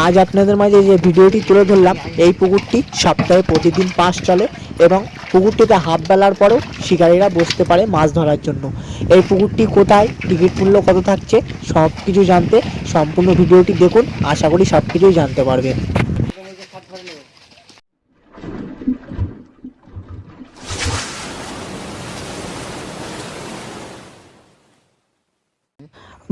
আজ আপনাদের মাঝে যে ভিডিওটি তুলে ধরলাম, এই পুকুরটি সপ্তাহে প্রতিদিন পাস চলে এবং পুকুরটিতে হাফ বেলার পরেও শিকারীরা বসতে পারে মাছ ধরার জন্য। এই পুকুরটি কোথায়, টিকিট মূল্য কত থাকছে সব কিছু জানতে সম্পূর্ণ ভিডিওটি দেখুন। আশা করি সব কিছুই জানতে পারবেন।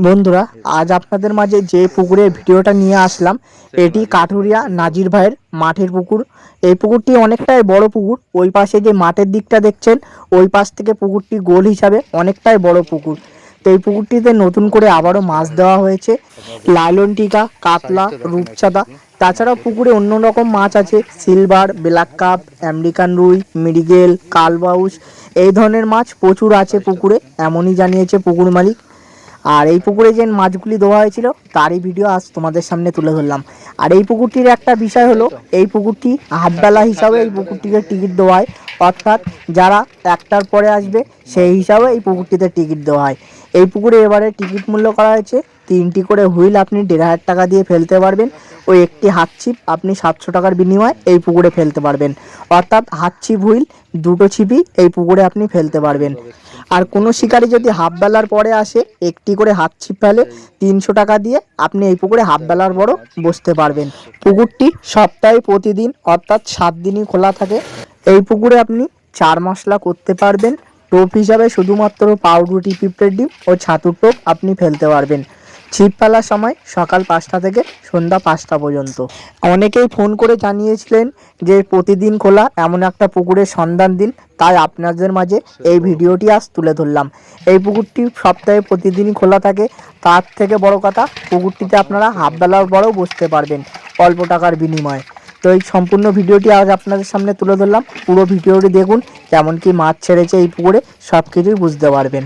বন্ধুরা, আজ আপনাদের মাঝে যে পুকুরের ভিডিওটা নিয়ে আসলাম, এটি কাঠুরিয়া নাজির ভাইয়ের মাঠের পুকুর। এই পুকুরটি অনেকটাই বড় পুকুর, ওই পাশে যে মাঠের দিকটা দেখছেন, ওই পাশ থেকে পুকুরটি গোল হিসাবে অনেকটাই বড় পুকুর। তো এই পুকুরটিতে নতুন করে আবারও মাছ দেওয়া হয়েছে, লাইলন টিকা, কাতলা, রূপচাঁদা, তাছাড়াও পুকুরে অন্য রকম মাছ আছে, সিলভার, ব্ল্যাক কাপ, আমেরিকান রুই, মিরিগেল, কালবাউস, এই ধরনের মাছ প্রচুর আছে পুকুরে, এমনই জানিয়েছে পুকুর মালিক। আর এই পুকুরে যে মাছগুলি দেওয়া হয়েছিল তারই ভিডিও আজ তোমাদের সামনে তুলে ধরলাম। আর এই পুকুরটির একটা বিষয় হলো, এই পুকুরটি হাফবেলা হিসাবে এই পুকুরটিকে টিকিট দেওয়া হয়। অর্থাৎ যারা একটার পরে আসবে, সেই হিসাবে এই পুকুরটিতে টিকিট দেওয়া হয়। এই পুকুরে এবারে টিকিট মূল্য করা হয়েছে, তিনটি করে হুইল আপনি দেড় হাজার টাকা দিয়ে ফেলতে পারবেন। ওই একটি হাত ছিপ আপনি সাতশো টাকার বিনিময়ে এই পুকুরে ফেলতে পারবেন। অর্থাৎ হাত ছিপ হুইল, দুটো ছিপই এই পুকুরে আপনি ফেলতে পারবেন। আর কোনো শিকারি যদি হাফ বেলার পরে আসে, একটি করে হাত ছিপ ফেলে তিনশো টাকা দিয়ে আপনি এই পুকুরে হাফ বেলার বড় বসতে পারবেন। পুকুরটি সপ্তাহে প্রতিদিন, অর্থাৎ সাত দিনই খোলা থাকে। এই পুকুরে আপনি চার মশলা করতে পারবেন। টোপ হিসাবে শুধুমাত্র পাউরুটি পিঁপড়ের ডিম ও ছাতুর টোপ আপনি ফেলতে পারবেন। ছিপ ফেলার সময় সকাল পাঁচটা থেকে সন্ধ্যা পাঁচটা পর্যন্ত। অনেকেই ফোন করে জানিয়েছিলেন যে প্রতিদিন খোলা এমন একটা পুকুরের সন্ধান দিন, তাই আপনাদের মাঝে এই ভিডিওটি আজ তুলে ধরলাম। এই পুকুরটি সপ্তাহে প্রতিদিনই খোলা থাকে, তার থেকে বড় কথা পুকুরটিতে আপনারা হাফ বেলার বড়ও বসতে পারবেন অল্প টাকার বিনিময়ে। তো এই সম্পূর্ণ ভিডিওটি আজ আপনাদের সামনে তুলে ধরলাম। পুরো ভিডিওটি দেখুন, কেমন কি মাছ ছেড়েছে এই পুকুরে সব কিছুই বুঝতে পারবেন।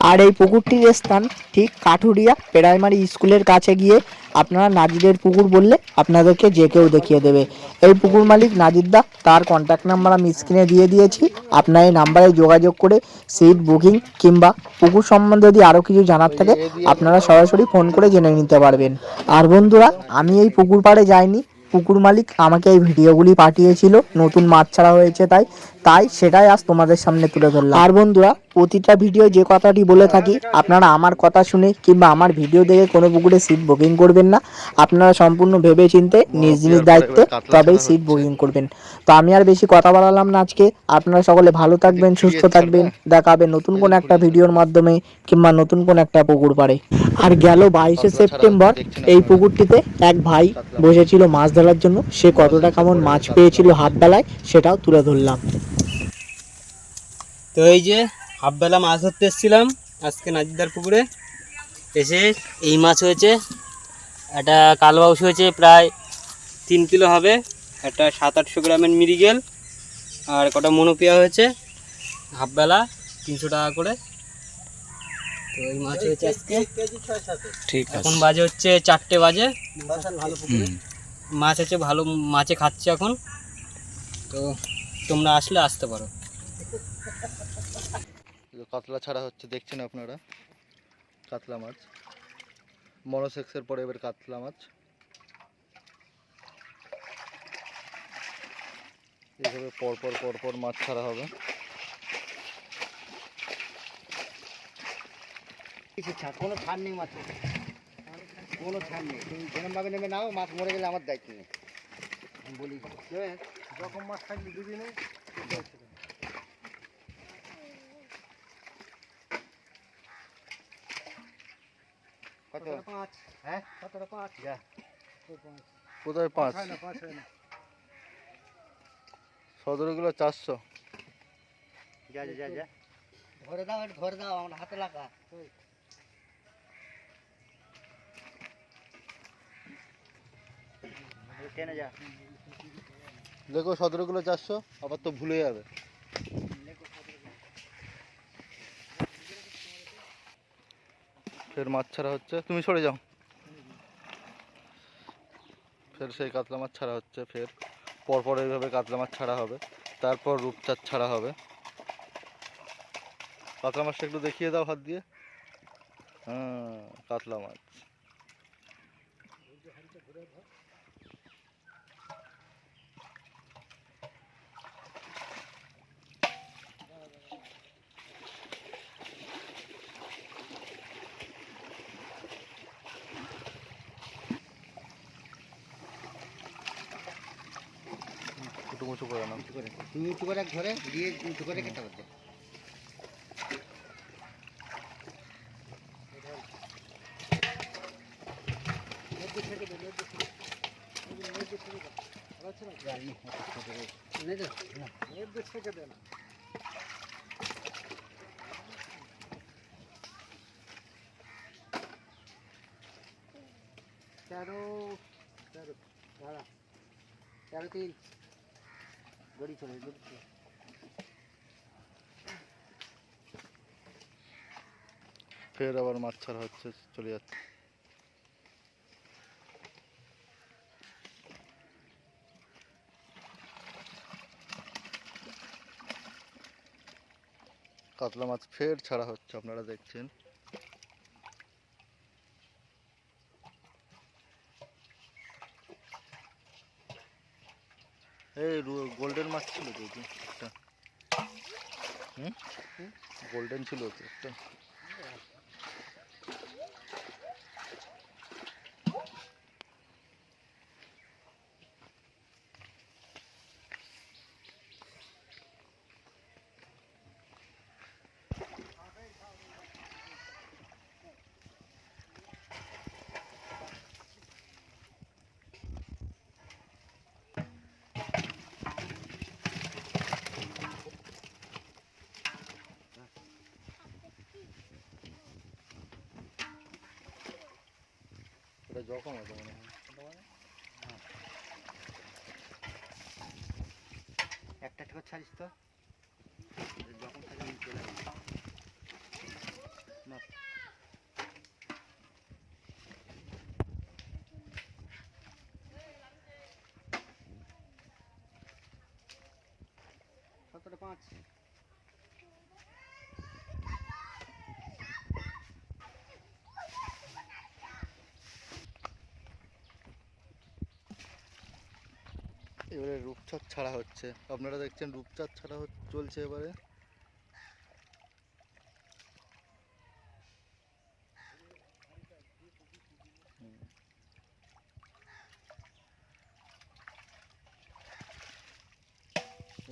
আর এই পুকুরটির স্থান ঠিক কাঠুরিয়া প্রাইমারি স্কুলের কাছে গিয়ে আপনারা নাজিদের পুকুর বললে আপনাদেরকে যে কেউ দেখিয়ে দেবে। এই পুকুর মালিক নাজিদদা তার কন্ট্যাক্ট নাম্বার আমি স্ক্রিনে দিয়ে দিয়েছি। আপনার এই নাম্বারে যোগাযোগ করে সিট বুকিং কিংবা পুকুর সম্বন্ধে যদি আরও কিছু জানার থাকে, আপনারা সরাসরি ফোন করে জেনে নিতে পারবেন। আর বন্ধুরা, আমি এই পুকুর পাড়ে যাইনি। পুকুর মালিক আমাকে এই ভিডিওগুলি পাঠিয়েছিল। নতুন মাছ ছাড়া হয়েছে তাই। তাই সেটাই আজ তোমাদের সামনে তুলে ধরলাম। আর বন্ধুরা প্রতিটা ভিডিও যে কথাটি বলে থাকি আপনারা আমার কথা শুনে কিংবা আমার ভিডিও দেখে কোনো পুকুরে সিট বুকিং করবেন না। আপনারা সম্পূর্ণ ভেবে চিনতে নিজ নিজ দায়িত্বে তবেই সিট বুকিং করবেন। তো আমি আর বেশি কথা বাড়ালাম না আজকে। আপনারা সকলে ভালো থাকবেন সুস্থ থাকবেন। দেখা হবে নতুন কোন একটা ভিডিওর মাধ্যমে কিংবা নতুন কোন একটা পুকুর পাড়ে। আর গেল বাইশে সেপ্টেম্বর এই পুকুরটিতে এক ভাই বসেছিল মাছ ধরার জন্য। সে কতটা কেমন মাছ পেয়েছিল হাত বেলায় সেটাও তুলে ধরলাম। তো এই যে হাফবেলা মাছ ধরতে এসেছিলাম আজকে নাজিদার পুকুরে এসে এই মাছ হয়েছে একটা কালবাউস হয়েছে প্রায় তিন কিলো হবে একটা সাত আটশো গ্রামের মিরিগেল আর কটা মনোপিয়া হয়েছে হাফবেলা তিনশো টাকা করে। তো এই মাছ হয়েছে আজকে। ঠিক এখন বাজে হচ্ছে চারটে বাজে। মাছ হচ্ছে ভালো মাছে খাচ্ছে এখন। তো তোমরা আসলে আসতে পারো। কাতলা ছাড়া হচ্ছে দেখছেন আপনারা? কাতলা মাছ। মনোসেক্সের পরে এবার কাতলা মাছ। এইভাবে পরপর পরপর মাছ ছাড়া হবে। কোনো ছাড় নেই মাছ কোনো ছাড় নেই। তুমি যেরকমভাবে নেমে নাও মাছ মরে গেলে আমার দায়িত্ব নেই। বলি। যখন মাছ থাকবে দুদিনে কত পাঁচ? হ্যাঁ? কতটা পাঁচ? যা। কোথায় পাঁচ? না পাঁচ না। সতেরোগুলো চারশো। যা যা যা যা। ধরে দাও ধরে দাও আমার হাতে লাগা। টেনে যা। দেখো সতেরোগুলো চারশো আবার তো ভুলে যাবে। ফের মাছ ছাড়া হচ্ছে। তুমি সরে যাও। ফের সেই কাতলা মাছ ছাড়া হচ্ছে, ফের। পরপর এইভাবে কাতলা মাছ ছাড়া হবে। তারপর রূপচাঁদ ছাড়া হবে। কাতলা মাছটা একটু দেখিয়ে দাও হাত দিয়ে। হ্যাঁ কাতলা মাছ। উঁচু করে নাও। উঁচু করে তুমি উঁচু করে ধরে দিয়ে উঁচু করে কেটে করতে তেরো তেরো, দাঁড়া। তেরো তিন। ফের আবার মাছ ছাড়া হচ্ছে চলে যাচ্ছে। কাতলা মাছ ফের ছাড়া হচ্ছে আপনারা দেখছেন। এই গোল্ডেন মাছ ছিল তো একটা। হুম? গোল্ডেন ছিল তো একটা। জখম হয়েছে মনে হয়। একটা ঠিক ছাড়িস তো। জখম থাকে আমি চলে এবারে রূপচাঁদ ছাড়া হচ্ছে। আপনারা দেখছেন রূপচাঁদ ছাড়া চলছে এবারে।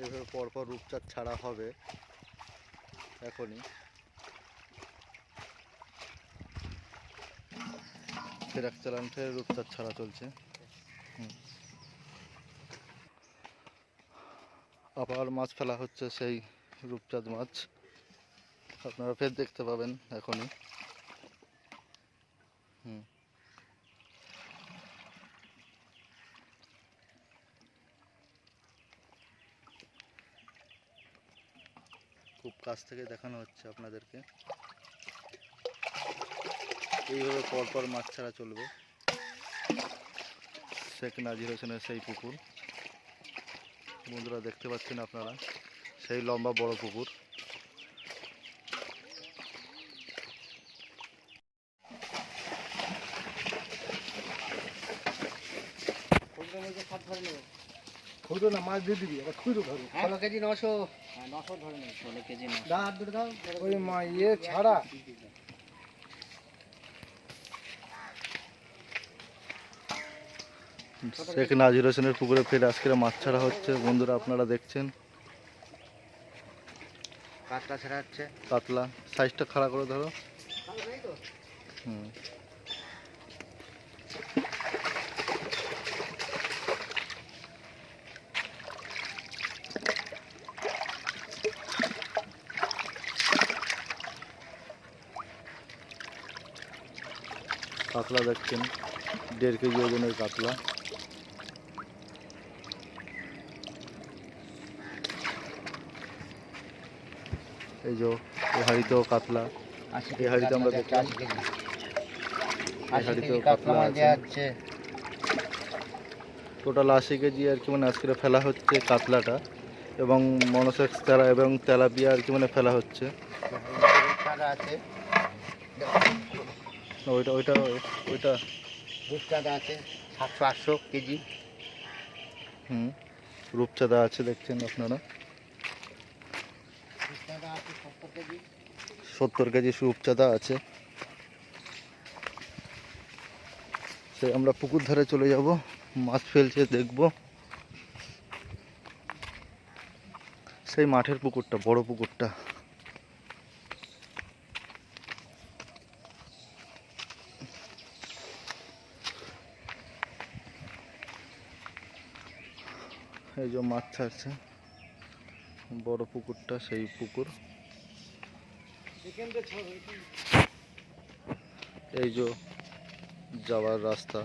এভাবে পরপর রূপচাঁদ ছাড়া হবে এখনই। ফের এক চালান রূপচাঁদ ছাড়া চলছে। আবার মাছ ফেলা হচ্ছে সেই রূপচাঁদ মাছ। আপনারা ফের দেখতে পাবেন এখনই। হুম। খুব কাছ থেকে দেখানো হচ্ছে আপনাদেরকে। এইভাবে পরপর মাছ ছাড়া চলবে। শেখ নাজির হোসেনের সেই পুকুর। বন্ধুরা দেখতে পাচ্ছেন আপনারা সেই লম্বা বড় পুকুর। না মাছ দিয়ে দিবি আবার খুঁড়ো ধরো। ষোলো কেজি নশো। হ্যাঁ নশো ধরে। নেবে ষোলো কেজি দাও ওই মা ইয়ে ছাড়া। শেখ নাজির হোসেনের পুকুরে ফের আজকে মাছ ছাড়া হচ্ছে। বন্ধুরা আপনারা দেখছেন। কাতলা ছেড়া হচ্ছে। কাতলা। সাইজটা খাড়া করে ধরো। হুম। কাতলা দেখছেন। দেড় কেজি ওজনের কাতলা। এই যে এই হাঁড়িতেও কাতলা আশি এই হাঁড়িতে আমরা দেখলাম। এই আশি কাতলা কাতলা আছে। টোটাল আশি কেজি আর কি মানে আজকে ফেলা হচ্ছে কাতলাটা এবং মনসেক্স তেলা এবং তেলাপিয়া আর কি মানে ফেলা হচ্ছে। ওইটা ওইটা ওইটা। রূপচাঁদা আছে সাতশো আটশো কেজি। হুম রূপচাঁদা আছে দেখছেন আপনারা আছে সত্তর কেজি সত্তর কেজি রূপচাঁদা আছে। সে আমরা পুকুর ধারে চলে যাব, মাছ ফেলছে, দেখব। সেই মাঠের পুকুরটা, বড় পুকুরটা। এই যে মাছ ছাড়ছে, বড় পুকুরটা, সেই পুকুর। এই যে যাওয়ার রাস্তা।